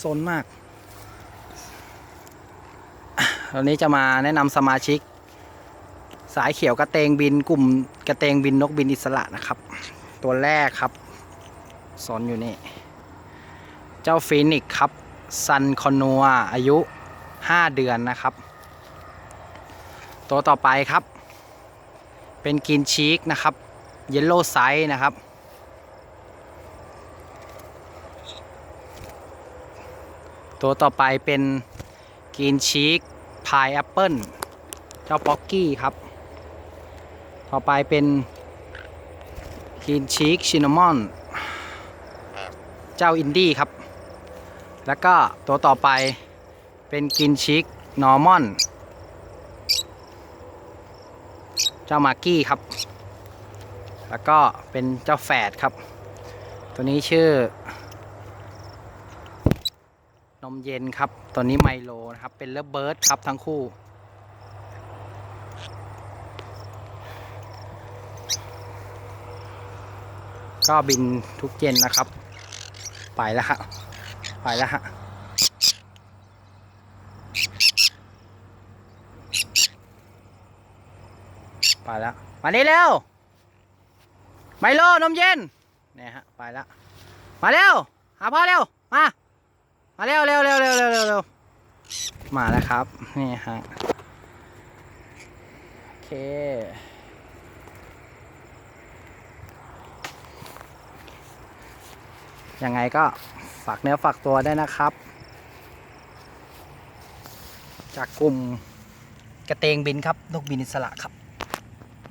โซนมากวันนี้จะมาแนะนำสมาชิก สายเขียวกระเตงบินกลุ่มกระเตงบินนกบินอิสระนะครับ ตัวแรกครับสอนอยู่นี่ เจ้าฟีนิกซ์ครับซันคอนัวอายุ 5 เดือนนะครับ ตัวต่อไปครับ เป็นกินชีกนะครับ เยลโล่ไซส์นะครับ ตัวต่อไปเป็นกินชีกพายแอปเปิลเจ้าป๊อกกี้ครับ ต่อไปเป็นกินชีกชินามอน เจ้าอินดี้ครับ แล้วก็ตัวต่อไปเป็นกินชิกนอร์มอน เจ้ามาร์กี้ครับ แล้วก็เป็นเจ้าแฝดครับ ตัวนี้ชื่อ นมเย็นครับ ตัวนี้ไมโลนะครับ เป็นเลเบิร์ดครับทั้งคู่ ก็บินทุกเย็นนะครับ ไปแล้วฮะ ไปแล้วฮะไปแล้วมานี่เร็วไมโลนมเย็นเนี่ยฮะไปแล้วมาเร็วหาพ่อเร็วมา มาเร็วเร็วเร็วเร็วเร็วเร็วเร็วมาแล้วครับ นี่ฮะ โอเค ยังไงก็ฝากเนื้อฝากตัวได้นะครับ จากกลุ่มกระเตงบินครับนกบินอิสระครับ